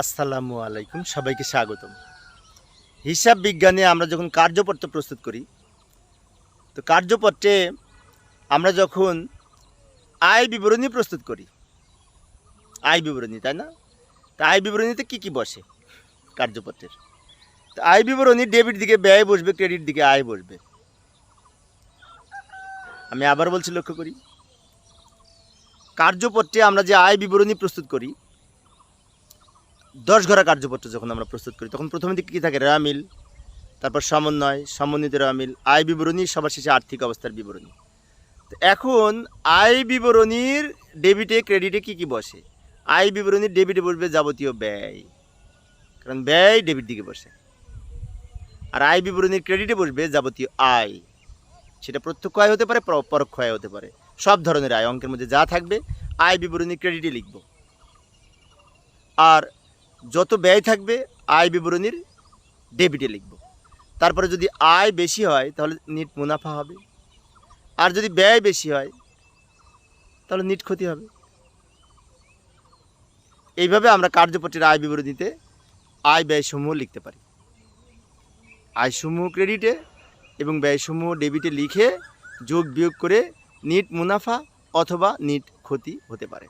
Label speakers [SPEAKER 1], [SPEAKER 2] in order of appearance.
[SPEAKER 1] আসসালামু আলাইকুম, সবাইকে স্বাগতম। হিসাব বিজ্ঞানে আমরা যখন কার্যপত্র প্রস্তুত করি, তো কার্যপত্রে আমরা যখন আয় বিবরণী প্রস্তুত করি, আয় বিবরণী, তাই না? তা আয় বিবরণীতে কি কি বসে কার্যপত্রের? তো আয় বিবরণী ডেবিট দিকে ব্যয় বসবে, ক্রেডিট দিকে আয় বসবে। আমি আবার বলছি লক্ষ্য করি। কার্যপত্রে আমরা যে আয় বিবরণী প্রস্তুত করি দশ ঘরা কার্যপত্র যখন আমরা প্রস্তুত করি, তখন প্রথমে দিকে কী থাকে? রেওয়ামিল তারপর সমন্বয়, সমন্বিত রেওয়ামিল আয় বিবরণী, সবার শেষে আর্থিক অবস্থার বিবরণী। তো এখন আয় বিবরণীর ডেবিটে, ক্রেডিটে কি কি বসে? আয় বিবরণীর ডেবিটে বসবে যাবতীয় ব্যয়, কারণ ব্যয় ডেবিট দিকে বসে। আর আয় বিবরণীর ক্রেডিটে বসবে যাবতীয় আয়, সেটা প্রত্যক্ষ আয় হতে পারে, পর- পরোক্ষ আয় হতে পারে। সব ধরনের আয়, অঙ্কের মধ্যে যা থাকবে, আয় বিবরণী ক্রেডিটে লিখব। আর যত ব্যয় থাকবে, আয় বিবরণীর ডেবিটে লিখব। তারপরে যদি আয় বেশি হয়, তাহলে নিট মুনাফা হবে। আর যদি ব্যয় বেশি হয়, তাহলে নিট ক্ষতি হবে। এইভাবে আমরা কার্যপত্রের আয় বিবরণীতে আয় ব্যয়সমূহ লিখতে পারি। আয়সমূহ ক্রেডিটে এবং ব্যয়সমূহ ডেবিটে লিখে যোগ বিয়োগ করে নিট মুনাফা অথবা নিট ক্ষতি হতে পারে।